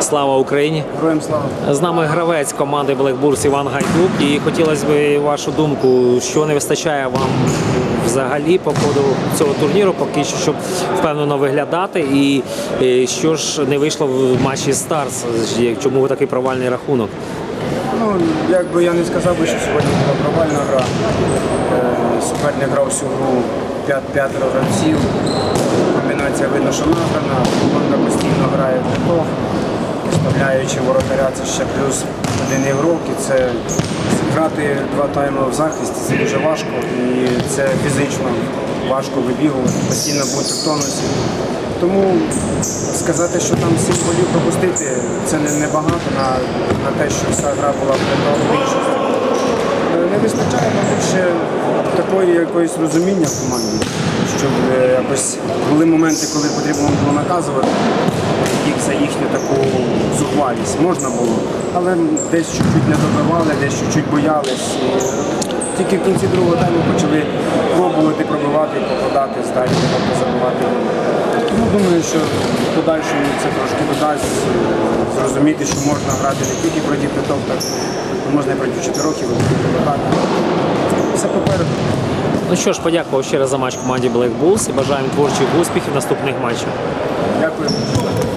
Слава Україні! Героям слава. З нами гравець команди Black Bulls Іван Гайдук. І хотілося б вашу думку, що не вистачає вам взагалі по ходу цього турніру, поки що, щоб впевнено виглядати. І е, що ж не вийшло в матчі Старс? Чому такий провальний рахунок? Ну, як би я не сказав би, що сьогодні була провальна гра. Е, Суперник грав всю гру 5 п'ятеро гравців. Комбінація видно, що награна. Команда постійно грає в п'ятох. Вставляючи воротаря, це ще плюс один ігрок. І це грати два тайми в захисті це дуже важко і це фізично важко вибігувати, постійно бути в тонусі. Тому сказати, що там сім голів пропустити, це не небагато на, на те, що вся гра була в. Е, Не вистачає, мабуть, ще такої якоїсь розуміння в команді, щоб е, якось були моменти, коли потрібно було наказувати їх за їхню таку зухвалість. Можна було, але десь чуть-чуть не добивали, десь чуть-чуть боялись. І тільки в кінці другого тайму почали пробувати пробивати і попадати з далі, тобто забивати. Тому думаю, що в подальшому це трошки додасть е, зрозуміти, що можна грати не тільки проти п'яток, так можна і проти чотирьох і вибивати. Все попереду. Ну що ж, подякував ще раз за матч команді Black Bulls і бажаємо творчих успіхів в наступних матчах. Дякую.